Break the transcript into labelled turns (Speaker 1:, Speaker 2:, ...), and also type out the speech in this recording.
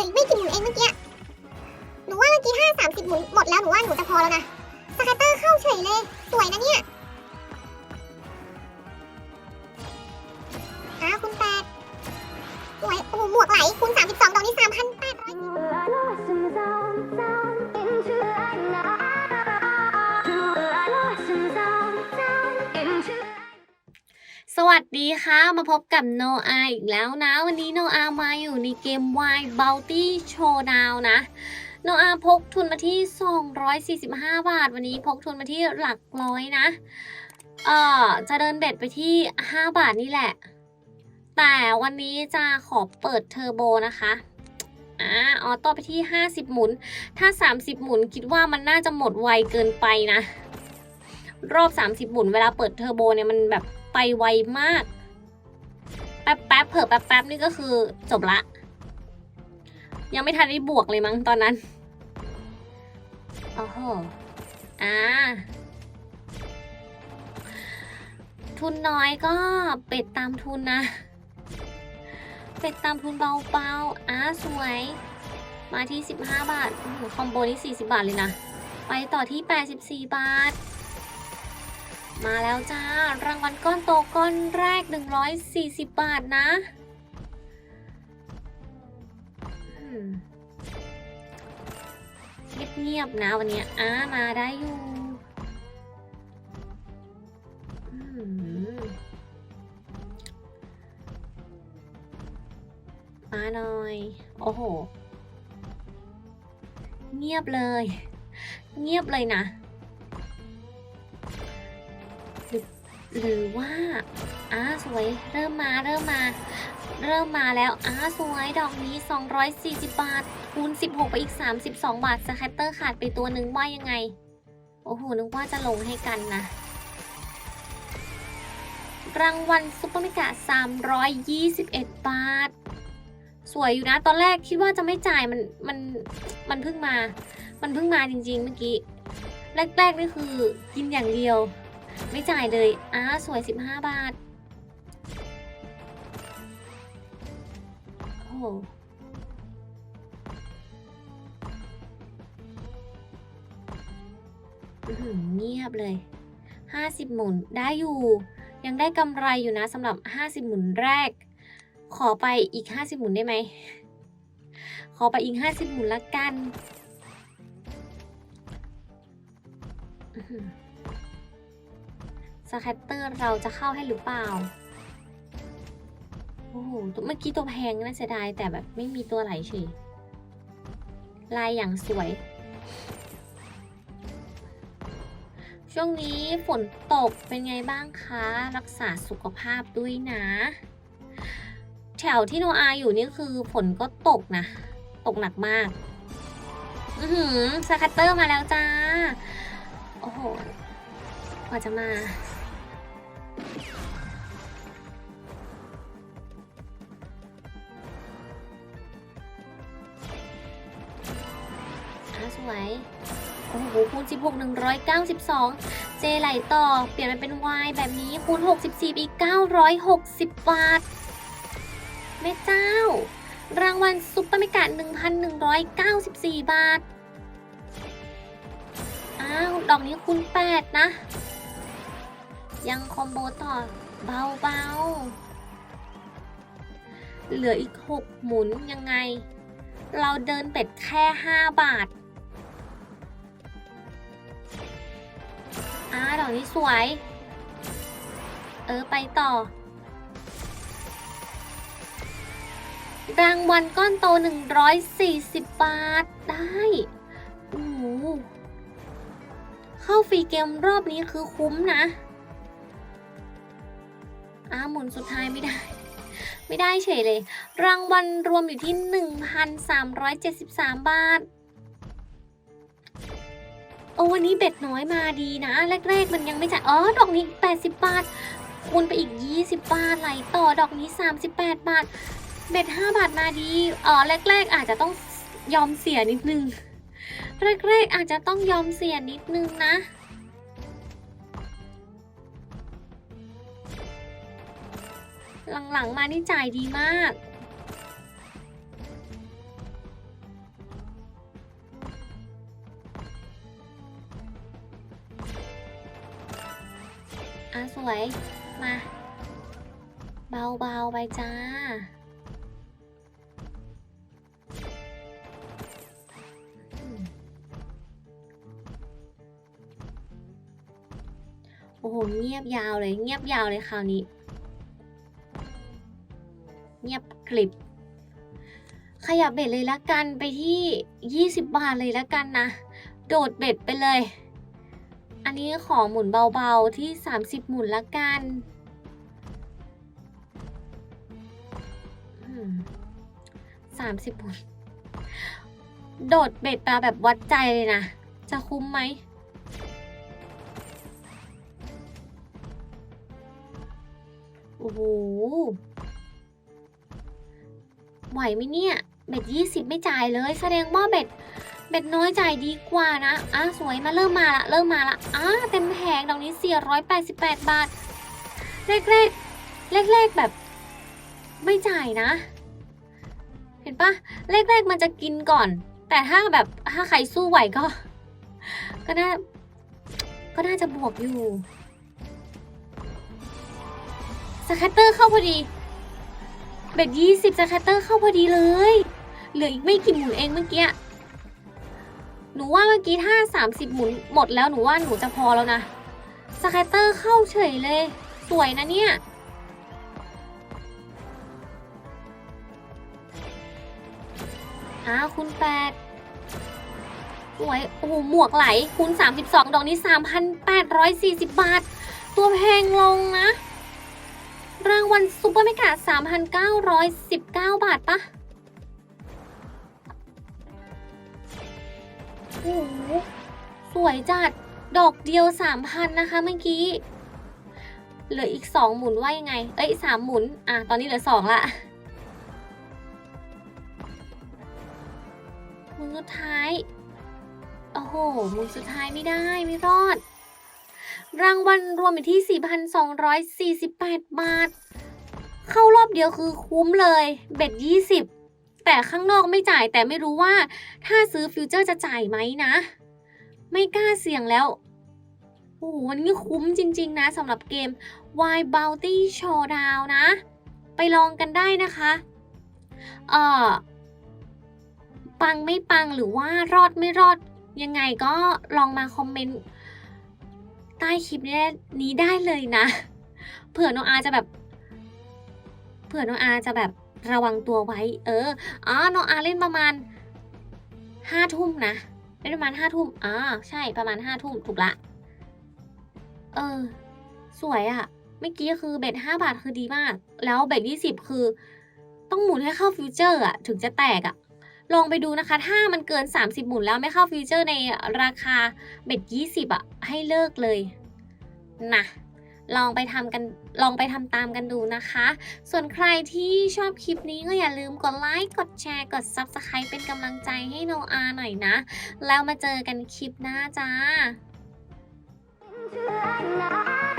Speaker 1: ลืออีกไม่กี่หมุนเองเมื่อกี้หนูว่าเมื่อกี้ห้าสามสิบหมุนหมดแล้วหนูว่าหนูจะพอแล้วนะสกัตเตอร์เข้าเฉยเลยสวยนะเนี่ยอ้าคุณแปดสวยโอ้โหหมวกไหลคุณสามสิบสองดอกนี้สามพันแปดร้อย
Speaker 2: วัสดีค่ะ มาพบกับโนอาอีกแล้วนะ วันนี้โนอามาอยู่ในเกม Wild Bounty Showdown นะ โนอาพกทุนมาที่ 245 บาท วันนี้พกทุนมาที่หลักร้อยนะ เอ่อ จะเดินเบ็ดไปที่ 5 บาทนี่แหละ แต่วันนี้จะขอเปิดเทอร์โบนะคะอ่าออโต้ไปที่ 50 หมุน ถ้า 30 หมุนคิดว่ามันน่าจะหมดไวเกินไปนะ รอบ 30 หมุนเวลาเปิดเทอร์โบเนี่ยมันแบบ ไปไวมาก แป๊บแป๊บเผลอแป๊บแป๊บนี่ก็คือจบละ ยังไม่ทันได้บวกเลยมั้งตอนนั้นโอ้โหอ่าทุนน้อยก็เป็ดตามทุนนะ เป็ดตามทุนเบาๆอ่าสวย มาที่ 15 บาทคอมโบนี่40 บาทเลยนะ ไปต่อที่ 84 บาท มาแล้วจ้า รางวัลก้อนโตก้อนแรก 140 บาทนะ เงียบๆนะวันนี้อ้ามาได้อยู่มาหน่อย โอ้โห เงียบเลย เงียบเลยนะ หรือว่าอ่าสวยเริ่มมาเริ่มมา เริ่มมาแล้วอ่าสวยดอกนี้ 240 บาทคูณ16 ไปอีก 32 บาทสแคตเตอร์ขาดไปตัวหนึ่งว่ายังไง โอ้โหนึกว่าจะลงให้กันนะ รางวัลซุปเปอร์มิกะ 321 บาท สวยอยู่นะ ตอนแรกคิดว่าจะไม่จ่ายมันมันมันเพิ่งมา มันเพิ่งมาจริงๆเมื่อกี้ แรกๆนี่คือกินอย่างเดียว ไม่จ่ายเลยอ้าสวย 15 บาท โอ้โหเงียบเลย 50 หมุนได้อยู่ ยังได้กำไรอยู่นะสำหรับ 50 หมุนแรก ขอไปอีก 50 หมุนได้ไหม ขอไปอีก 50 หมุนละกัน อื สแคตเตอร์เราจะเข้าให้หรือเปล่า โอ้โหเมื่อกี้ตัวแพงน่าเสียดายแต่แบบไม่มีตัวไหลเฉยลายอย่างสวย ช่วงนี้ฝนตกเป็นไงบ้างคะ รักษาสุขภาพด้วยนะ แถวที่โนอาอยู่นี่คือฝนก็ตกนะ ตกหนักมาก อือหือสแคตเตอร์มาแล้วจ้า โอ้โหกว่าจะมา สวย โอ้โหคูณ 16 192 เจไหลต่อ เปลี่ยนมาเป็น Y แบบนี้คูณ 64อีก960 บาท แม่เจ้า รางวัลซุปเปอร์เมกะ1,194 บาท อ้าว ดอกนี้คูณ 8 นะ ยังคอมโบต่อเบาๆเหลืออีก 6 หมุนยังไง เราเดินเป็ดแค่ 5 บาท อ่าดอกนี้สวย เออ ไปต่อ รางวัลก้อนโต 140 บาท ได้โอ้โหเข้าฟรีเกมรอบนี้คือคุ้มนะอ้าหมุนสุดท้ายไม่ได้ ไม่ได้เฉยเลย รางวัลรวมอยู่ที่ 1,373 บาท อ้วันนี้เบ็ดน้อยมาดีนะ แรก ๆ มันยังไม่จ่ายอ๋อดอกนี้ 80 บาทคูณไปอีก 20 บาทไหลต่อดอกนี้ 38 บาท เบ็ด 5 บาทมาดีอ๋อแรก ๆ อาจจะต้องยอมเสียนิดนึง แรก ๆ อาจจะต้องยอมเสียนิดนึงนะหลังๆมานี่จ่ายดีมาก เบาๆไปจ้า โอ้โห เงียบยาวเลย เงียบยาวเลยคราวนี้ เงียบกริบ ขยับเบ็ดเลยละกันไปที่ 20 บาทเลยละกันนะ โดดเบ็ดไปเลย อันนี้ขอหมุนเบาๆที่ 30 หมุนละกัน สามสิบหมุนโดดเบ็ดมาแบบวัดใจเลยนะ จะคุ้มไหม โอ้โห ไหวไหมเนี่ย เบ็ดยี่สิบไม่จ่ายเลย แสดงว่าเบ็ด เบ็ดน้อยจ่ายดีกว่านะ อะ สวยมาเริ่มมาละ เริ่มมาละ อะ เต็มแผงดอกนี้488บาท แรกแรกแรกแรกๆแบบ ไม่จ่ายนะ เห็นปะแรกแรกๆมันจะกินก่อน แต่ถ้าแบบถ้าใครสู้ไหวก็ ก็น่าก็น่าจะบวกอยู่สแคตเตอร์เข้าพอดีเบ็ดยี่สิบสแคตเตอร์เข้าพอดีเลย เหลืออีกไม่กี่หมุนเองเมื่อกี้หนูว่าเมื่อกี้ถ้าสามสิบหมุนหมดแล้วหนูว่าหนูจะพอแล้วนะสแคตเตอร์เข้าเฉยเลย สวยนะเนี่ยาคุณแปดสวยโอ้โหหมวกไหลคูณ 32 ดอกนี้ 3,840 บาท ตัวแพงลงนะ รางวัลซุปเปอร์เมกา3,919 บาทปะโอ้โหสวยจัด ดอกเดียว 3,000 นะคะเมื่อกี้ เหลืออีก 2 หมุนว่ายังไง เอ้ย 3 หมุน อะ ตอนนี้เหลือ 2 ละ มุนสุดท้าย โอ้โหมุนสุดท้ายไม่ได้ไม่รอด รางวัลรวมอยู่ที่ 4,248 บาท เข้ารอบเดียวคือคุ้มเลย เบ็ด 20 แต่ข้างนอกไม่จ่ายแต่ไม่รู้ว่า ถ้าซื้อฟิวเจอร์จะจ่ายไหมนะ ไม่กล้าเสี่ยงแล้วโอ้โหวันนี้คุ้มจริง ๆ นะสำหรับเกม Wild Bounty Showdown นะ ไปลองกันได้นะคะ เอ่อ ปังไม่ปังหรือว่ารอดไม่รอด ยังไงก็ลองมาคอมเมนต์ ใต้คลิปนี้ได้เลยนะ เผื่อน้องอาจะแบบ เผื่อน้องอาจะแบบระวังตัวไว้ เอออ๋อน้องอาเล่นประมาณห้าทุ่มนะเล่นประมาณห้าทุ่มอ่าใช่ประมาณห้าทุ่มถูกละ เออ สวยอะเมื่อกี้คือเบ็ดห้าบาทคือดีมาก แล้วเบ็ดยี่สิบคือ ต้องหมุนให้เข้าฟิวเจอร์อะถึงจะแตกอะ ลองไปดูนะคะ ถ้ามันเกิน 30 หมุนแล้วไม่เข้าฟิวเจอร์ในราคาเบ็ด20 อะ ให้เลิกเลยนะลองไปทำกันลองไปทำตามกันดูนะคะ ส่วนใครที่ชอบคลิปนี้ก็อย่าลืมกดไลค์กดแชร์ กด Subscribe เป็นกำลังใจให้โนอาหน่อยนะ แล้วมาเจอกันคลิปหน้าจ้า
Speaker 3: I'm not